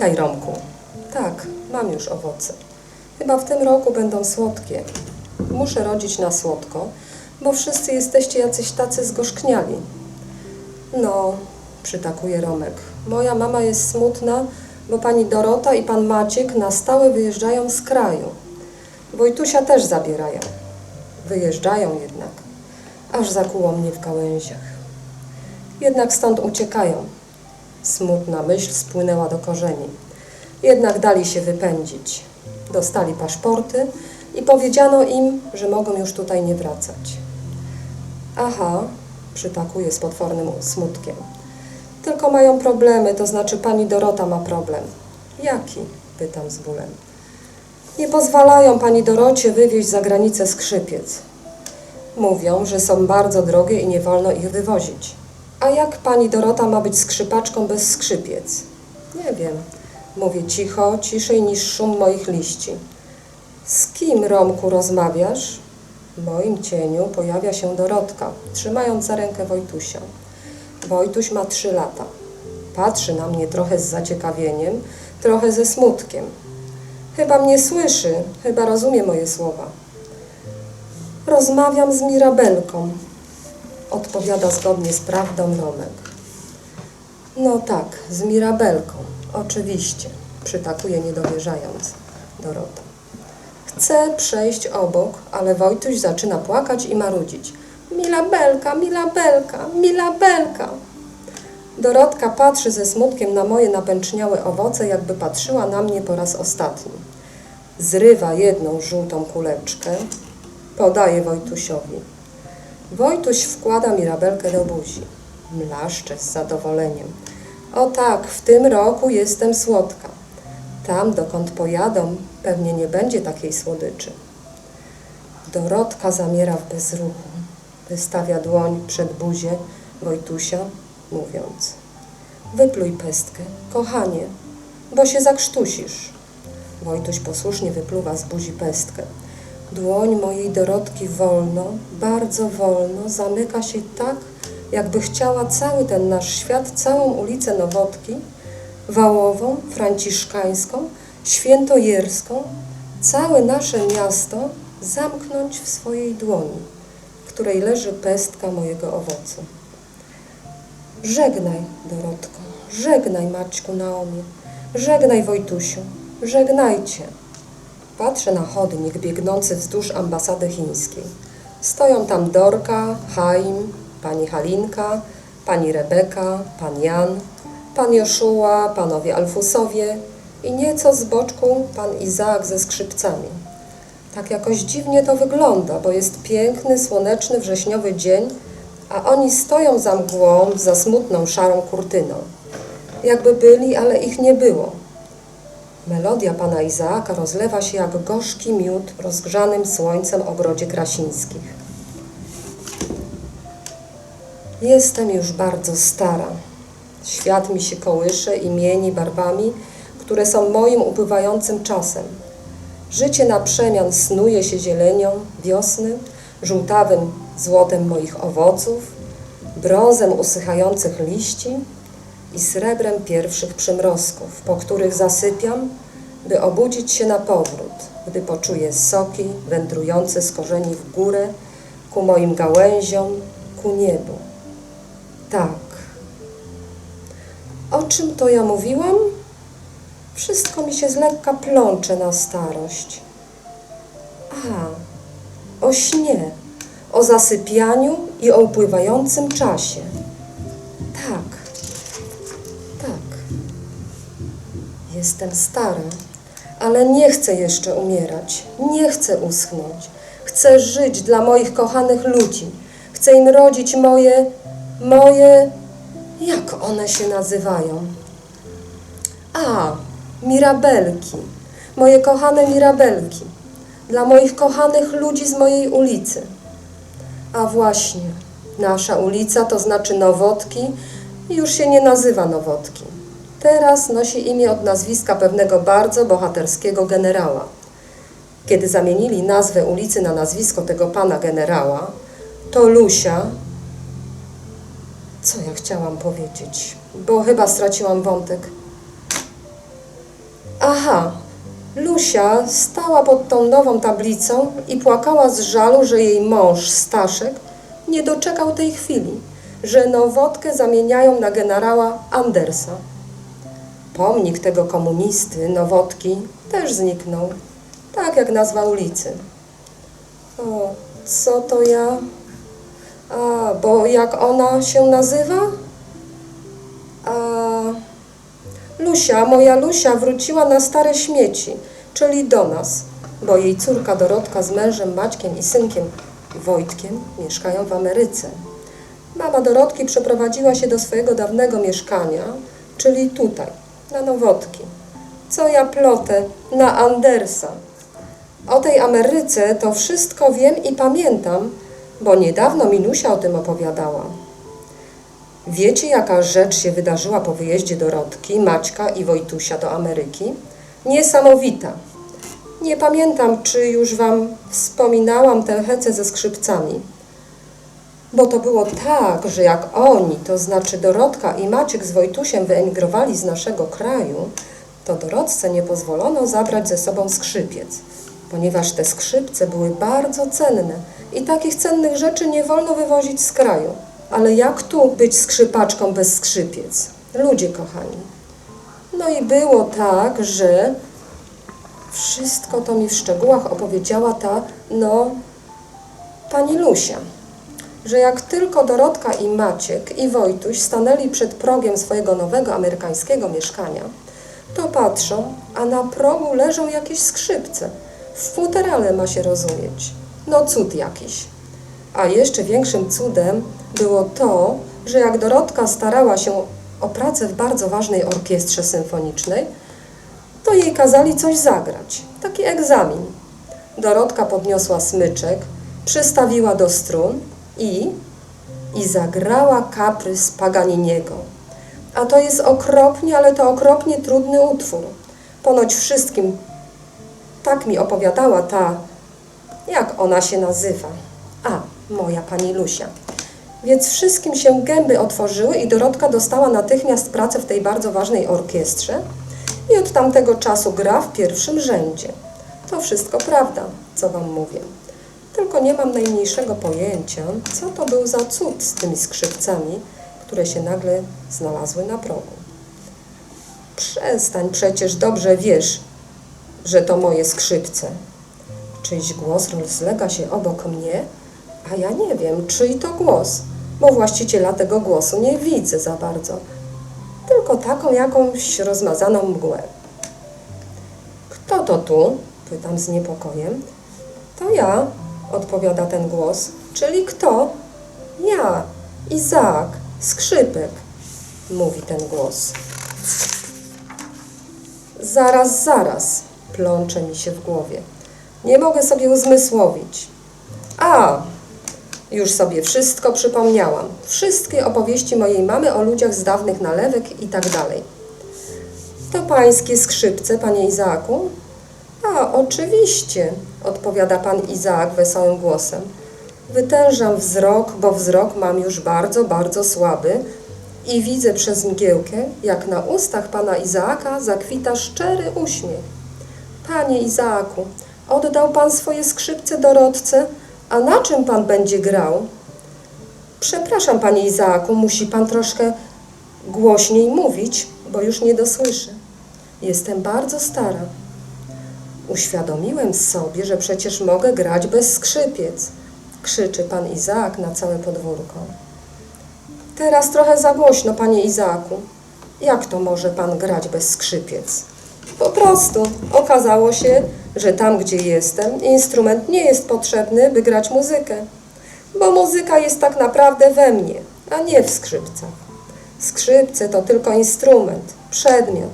Witaj, Romku. Tak, mam już owoce. Chyba w tym roku będą słodkie. Muszę rodzić na słodko, bo wszyscy jesteście jacyś tacy zgorzkniali. No, przytakuje Romek. Moja mama jest smutna, bo pani Dorota i pan Maciek na stałe wyjeżdżają z kraju. Wojtusia też zabierają. Wyjeżdżają jednak. Aż zakuło mnie w gałęziach. Jednak stąd uciekają. Smutna myśl spłynęła do korzeni. Jednak dali się wypędzić. Dostali paszporty i powiedziano im, że mogą już tutaj nie wracać. Aha, przytakuje z potwornym smutkiem. Tylko mają problemy, to znaczy pani Dorota ma problem. Jaki? Pytam z bólem. Nie pozwalają pani Dorocie wywieźć za granicę skrzypiec. Mówią, że są bardzo drogie i nie wolno ich wywozić. A jak pani Dorota ma być skrzypaczką bez skrzypiec? Nie wiem. Mówię cicho, ciszej niż szum moich liści. Z kim, Romku, rozmawiasz? W moim cieniu pojawia się Dorotka, trzymając za rękę Wojtusia. Wojtuś ma trzy lata. Patrzy na mnie trochę z zaciekawieniem, trochę ze smutkiem. Chyba mnie słyszy, chyba rozumie moje słowa. Rozmawiam z Mirabelką, odpowiada zgodnie z prawdą Romek. No tak, z Mirabelką, oczywiście, przytakuje niedowierzając Dorota. Chcę przejść obok, ale Wojtuś zaczyna płakać i marudzić. Milabelka, Milabelka, Milabelka. Dorotka patrzy ze smutkiem na moje napęczniałe owoce, jakby patrzyła na mnie po raz ostatni. Zrywa jedną żółtą kuleczkę, podaje Wojtusiowi. Wojtuś wkłada Mirabelkę do buzi. Mlaszcze z zadowoleniem. O tak, w tym roku jestem słodka. Tam, dokąd pojadą, pewnie nie będzie takiej słodyczy. Dorotka zamiera w bezruchu. Wystawia dłoń przed buzię Wojtusia, mówiąc Wypluj pestkę, kochanie, bo się zakrztusisz. Wojtuś posłusznie wypluwa z buzi pestkę. Dłoń mojej Dorotki wolno, bardzo wolno zamyka się tak, jakby chciała cały ten nasz świat, całą ulicę Nowotki, Wałową, Franciszkańską, Świętojerską, całe nasze miasto zamknąć w swojej dłoni, w której leży pestka mojego owocu. Żegnaj, Dorotko, żegnaj, Maćku Naomi, żegnaj, Wojtusiu, żegnajcie. Patrzę na chodnik biegnący wzdłuż ambasady chińskiej. Stoją tam Dorka, Chaim, pani Halinka, pani Rebeka, pan Jan, pan Joszua, panowie Alfusowie i nieco z boczku pan Izaak ze skrzypcami. Tak jakoś dziwnie to wygląda, bo jest piękny, słoneczny, wrześniowy dzień, a oni stoją za mgłą, za smutną, szarą kurtyną. Jakby byli, ale ich nie było. Melodia pana Izaaka rozlewa się jak gorzki miód rozgrzanym słońcem ogrodzie krasińskich. Jestem już bardzo stara. Świat mi się kołysze i mieni barwami, które są moim upływającym czasem. Życie na przemian snuje się zielenią wiosny, żółtawym złotem moich owoców, brązem usychających liści i srebrem pierwszych przymrozków, po których zasypiam, by obudzić się na powrót, gdy poczuję soki wędrujące z korzeni w górę, ku moim gałęziom, ku niebu. Tak. O czym to ja mówiłam? Wszystko mi się z lekka plącze na starość. A, o śnie, o zasypianiu i o upływającym czasie. Jestem stara, ale nie chcę jeszcze umierać. Nie chcę uschnąć. Chcę żyć dla moich kochanych ludzi. Chcę im rodzić moje, moje, jak one się nazywają? A, mirabelki. Moje kochane mirabelki. Dla moich kochanych ludzi z mojej ulicy. A właśnie, nasza ulica to znaczy Nowotki już się nie nazywa Nowotki. Teraz nosi imię od nazwiska pewnego bardzo bohaterskiego generała. Kiedy zamienili nazwę ulicy na nazwisko tego pana generała, to Lusia. Co ja chciałam powiedzieć? Bo chyba straciłam wątek. Aha, Lusia stała pod tą nową tablicą i płakała z żalu, że jej mąż, Staszek, nie doczekał tej chwili, że Nowotkę zamieniają na generała Andersa. Pomnik tego komunisty, Nowotki, też zniknął, tak jak nazwa ulicy. O, co to ja? A, bo jak ona się nazywa? A, Lusia, moja Lusia wróciła na stare śmieci, czyli do nas, bo jej córka Dorotka z mężem Maćkiem i synkiem Wojtkiem mieszkają w Ameryce. Mama Dorotki przeprowadziła się do swojego dawnego mieszkania, czyli tutaj, na Nowotki. Co ja plotę, na Andersa. O tej Ameryce to wszystko wiem i pamiętam, bo niedawno Minusia o tym opowiadała. Wiecie, jaka rzecz się wydarzyła po wyjeździe Dorotki, Maćka i Wojtusia do Ameryki? Niesamowita. Nie pamiętam, czy już Wam wspominałam tę hecę ze skrzypcami. Bo to było tak, że jak oni, to znaczy Dorotka i Maciek z Wojtusiem wyemigrowali z naszego kraju, to Dorotce nie pozwolono zabrać ze sobą skrzypiec, ponieważ te skrzypce były bardzo cenne i takich cennych rzeczy nie wolno wywozić z kraju. Ale jak tu być skrzypaczką bez skrzypiec? Ludzie kochani. No i było tak, że wszystko to mi w szczegółach opowiedziała ta, no, pani Lusia że jak tylko Dorotka i Maciek i Wojtuś stanęli przed progiem swojego nowego amerykańskiego mieszkania, to patrzą, a na progu leżą jakieś skrzypce. W futerale ma się rozumieć. No cud jakiś. A jeszcze większym cudem było to, że jak Dorotka starała się o pracę w bardzo ważnej orkiestrze symfonicznej, to jej kazali coś zagrać. Taki egzamin. Dorotka podniosła smyczek, przystawiła do strun i, i zagrała kaprys Paganiniego. A to jest okropnie, ale to okropnie trudny utwór. Ponoć wszystkim tak mi opowiadała ta, jak ona się nazywa. A, moja pani Lusia. Więc wszystkim się gęby otworzyły i Dorotka dostała natychmiast pracę w tej bardzo ważnej orkiestrze i od tamtego czasu gra w pierwszym rzędzie. To wszystko prawda, co Wam mówię. Tylko nie mam najmniejszego pojęcia, co to był za cud z tymi skrzypcami, które się nagle znalazły na progu. Przestań, przecież dobrze wiesz, że to moje skrzypce. Czyjś głos rozlega się obok mnie, a ja nie wiem, czyj to głos, bo właściciela tego głosu nie widzę za bardzo. Tylko taką jakąś rozmazaną mgłę. Kto to tu? Pytam z niepokojem. To ja, odpowiada ten głos. Czyli kto? Ja, Izaak, skrzypek, mówi ten głos. Zaraz, zaraz, plącze mi się w głowie. Nie mogę sobie uzmysłowić. A, już sobie wszystko przypomniałam. Wszystkie opowieści mojej mamy o ludziach z dawnych nalewek i tak dalej. To pańskie skrzypce, panie Izaaku? A, oczywiście, odpowiada pan Izaak wesołym głosem. Wytężam wzrok, bo wzrok mam już bardzo, bardzo słaby i widzę przez mgiełkę, jak na ustach pana Izaaka zakwita szczery uśmiech. Panie Izaaku, oddał pan swoje skrzypce Dorotce, a na czym pan będzie grał? Przepraszam, panie Izaaku, musi pan troszkę głośniej mówić, bo już nie dosłyszę. Jestem bardzo stara. Uświadomiłem sobie, że przecież mogę grać bez skrzypiec, krzyczy pan Izaak na całe podwórko. Teraz trochę za głośno, panie Izaaku. Jak to może pan grać bez skrzypiec? Po prostu okazało się, że tam, gdzie jestem, instrument nie jest potrzebny, by grać muzykę. Bo muzyka jest tak naprawdę we mnie, a nie w skrzypcach. Skrzypce to tylko instrument, przedmiot.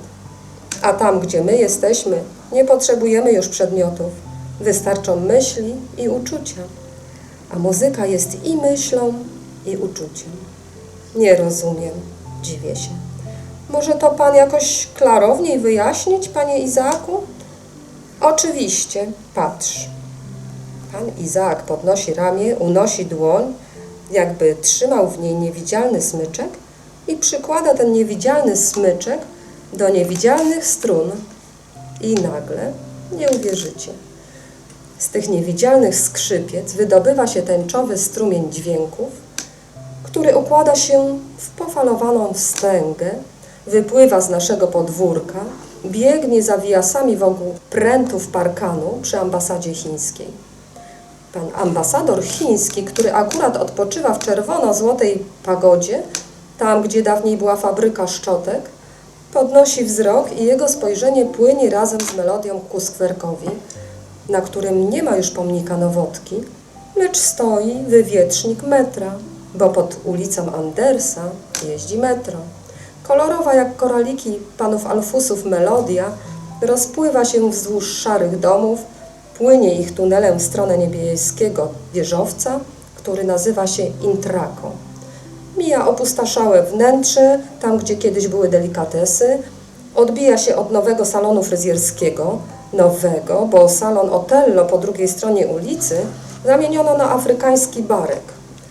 A tam, gdzie my jesteśmy, nie potrzebujemy już przedmiotów. Wystarczą myśli i uczucia. A muzyka jest i myślą, i uczuciem. Nie rozumiem, dziwię się. Może to pan jakoś klarowniej wyjaśnić, panie Izaaku? Oczywiście, patrz. Pan Izaak podnosi ramię, unosi dłoń, jakby trzymał w niej niewidzialny smyczek i przykłada ten niewidzialny smyczek do niewidzialnych strun. I nagle, nie uwierzycie, z tych niewidzialnych skrzypiec wydobywa się tęczowy strumień dźwięków, który układa się w pofalowaną wstęgę, wypływa z naszego podwórka, biegnie za wijasami wokół prętów parkanu przy ambasadzie chińskiej. Pan ambasador chiński, który akurat odpoczywa w czerwono-złotej pagodzie, tam gdzie dawniej była fabryka szczotek, podnosi wzrok i jego spojrzenie płynie razem z melodią ku skwerkowi, na którym nie ma już pomnika Nowotki, lecz stoi wywietrznik metra, bo pod ulicą Andersa jeździ metro. Kolorowa jak koraliki panów Alfusów melodia rozpływa się wzdłuż szarych domów, płynie ich tunelem w stronę niebieskiego wieżowca, który nazywa się Intraką. Mija opustaszałe wnętrze, tam gdzie kiedyś były delikatesy, odbija się od nowego salonu fryzjerskiego, nowego, bo salon Otello po drugiej stronie ulicy zamieniono na afrykański barek.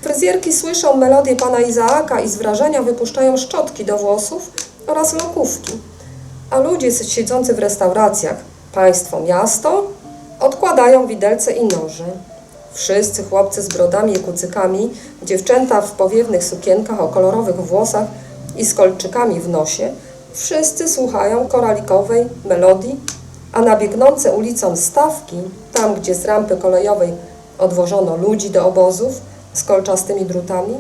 Fryzjerki słyszą melodię pana Izaaka i z wrażenia wypuszczają szczotki do włosów oraz lokówki. A ludzie siedzący w restauracjach, państwo miasto, odkładają widelce i noże. Wszyscy chłopcy z brodami i kucykami, dziewczęta w powiewnych sukienkach o kolorowych włosach i z kolczykami w nosie, wszyscy słuchają koralikowej melodii, a na biegnące ulicą stawki, tam gdzie z rampy kolejowej odwożono ludzi do obozów z kolczastymi drutami,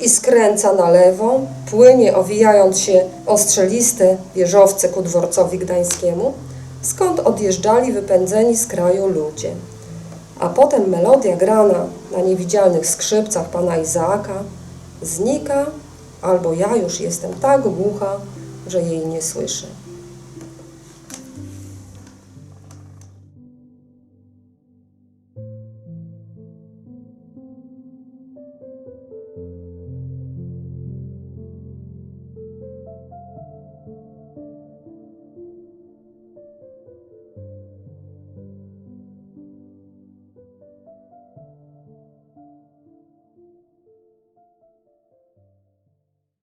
i skręca na lewo, płynie owijając się o strzeliste wieżowce ku dworcowi gdańskiemu, skąd odjeżdżali wypędzeni z kraju ludzie. A potem melodia grana na niewidzialnych skrzypcach pana Izaaka znika, albo ja już jestem tak głucha, że jej nie słyszę.